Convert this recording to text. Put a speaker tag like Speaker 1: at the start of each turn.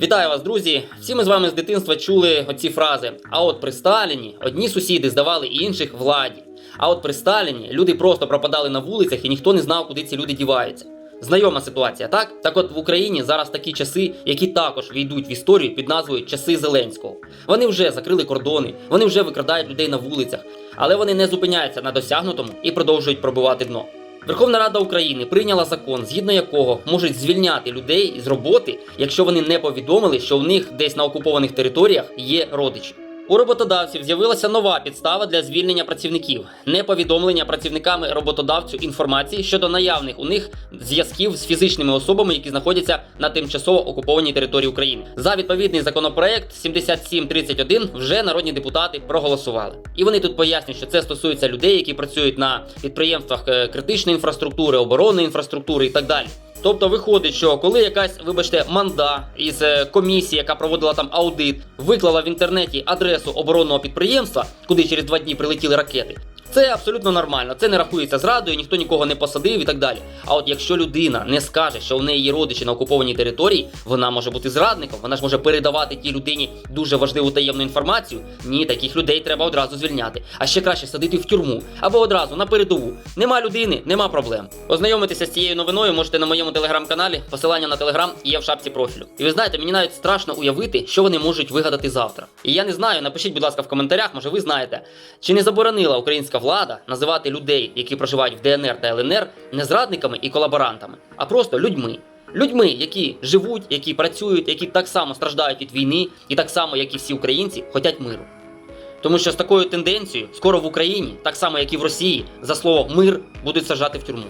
Speaker 1: Вітаю вас, друзі! Всі ми з вами з дитинства чули оці фрази. А от при Сталіні одні сусіди здавали інших владі. А от при Сталіні люди просто пропадали на вулицях і ніхто не знав, куди ці люди діваються. Знайома ситуація, так? Так от в Україні зараз такі часи, які також війдуть в історію під назвою Часи Зеленського. Вони вже закрили кордони, вони вже викрадають людей на вулицях, але вони не зупиняються на досягнутому і продовжують пробивати дно. Верховна Рада України прийняла закон, згідно якого можуть звільняти людей з роботи, якщо вони не повідомили, що в них десь на окупованих територіях є родичі. У роботодавців з'явилася нова підстава для звільнення працівників неповідомлення працівниками роботодавцю інформації щодо наявних у них зв'язків з фізичними особами, які знаходяться на тимчасово окупованій території України. За відповідний законопроект 7731 вже народні депутати проголосували. І вони тут пояснюють, що це стосується людей, які працюють на підприємствах е, критичної інфраструктури, оборонної інфраструктури і так далі. Тобто виходить, що коли якась, вибачте, манда із е, комісії, яка проводила там аудит, виклала в інтернеті адресу оборонного підприємства, куди через два дні прилетіли ракети. Це абсолютно нормально, це не рахується зрадою, ніхто нікого не посадив і так далі. А от якщо людина не скаже, що в неї є родичі на окупованій території, вона може бути зрадником, вона ж може передавати тій людині дуже важливу таємну інформацію. Ні, таких людей треба одразу звільняти. А ще краще садити в тюрму або одразу на передову. Нема людини, нема проблем. Ознайомитися з цією новиною можете на моєму телеграм-каналі. Посилання на телеграм є в шапці профілю. І ви знаєте, мені навіть страшно уявити, що вони можуть вигадати завтра. І я не знаю, напишіть, будь ласка, в коментарях, може ви знаєте, чи не заборонила українська влада називати людей, які проживають в ДНР та ЛНР, не зрадниками і колаборантами, а просто людьми. Людьми, які живуть, які працюють, які так само страждають від війни, і так само, як і всі українці, хочуть миру. Тому що з такою тенденцією скоро в Україні, так само як і в Росії, за слово мир будуть сажати в тюрму.